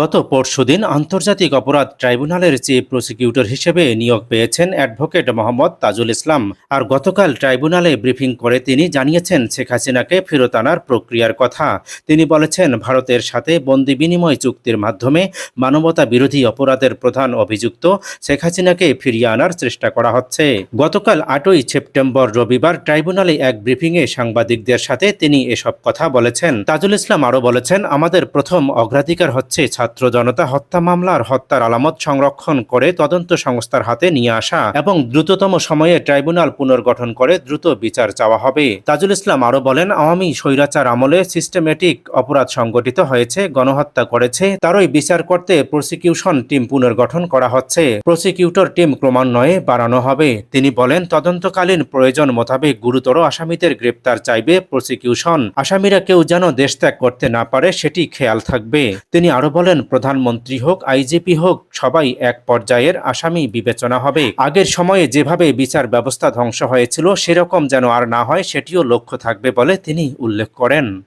গত পরশুদিন আন্তর্জাতিক অপরাধ ট্রাইব্যুনালের চিফ প্রসিকিউটর হিসেবে নিয়োগ পেয়েছেন অ্যাডভোকেট মোহাম্মদ তাজুল ইসলাম। আর গতকাল ট্রাইব্যুনালে ব্রিফিং করে তিনি জানিয়েছেন, শেখ হাসিনাকে ফেরত আনার প্রক্রিয়ার কথা। তিনি বলেছেন, ভারতের সাথে বন্দি বিনিময় চুক্তির মাধ্যমে মানবতা বিরোধী অপরাধের প্রধান অভিযুক্ত শেখ হাসিনাকে ফিরিয়ে আনার চেষ্টা করা হচ্ছে। গতকাল আটই সেপ্টেম্বর রবিবার ট্রাইব্যুনালে এক ব্রিফিংয়ে সাংবাদিকদের সাথে তিনি এসব কথা বলেছেন। তাজুল ইসলাম আরও বলেছেন, আমাদের প্রথম অগ্রাধিকার হচ্ছে ছাত্র জনতা হত্যা মামলার হত্যার আলামত সংরক্ষণ করে তদন্ত সংস্থার হাতে নিয়ে আসা এবং দ্রুততম সময়ে ট্রাইব্যুনাল পুনর্গঠন করে দ্রুত বিচার চাওয়া হবে। তাজুল ইসলাম আরও বলেন, আওয়ামী স্বৈরাচার আমলে সিস্টেমেটিক অপরাধ সংগঠিত হয়েছে, গণহত্যা করেছে, তারই বিচার করতে প্রসিকিউশন টিম পুনর্গঠন করা হচ্ছে। প্রসিকিউটর টিম ক্রমান্বয়ে বাড়ানো হবে। তিনি বলেন, তদন্তকালীন প্রয়োজন মোতাবেক গুরুতর আসামিদের গ্রেপ্তার চাইবে প্রসিকিউশন আসামিরা কেউ যেন দেশ ত্যাগ করতে না পারে, সেটি খেয়াল থাকবে। তিনি আরও বলেন প্রধানমন্ত্রী হোক, আইজিপি হোক, সবাই এক পর্যায়ের আসামি বিবেচনা হবে। আগের সময়ে যেভাবে বিচার ব্যবস্থা ধ্বংস হয়েছিল, সেরকম যেন আর না হয়, সেটিও লক্ষ্য থাকবে বলে তিনি উল্লেখ করেন।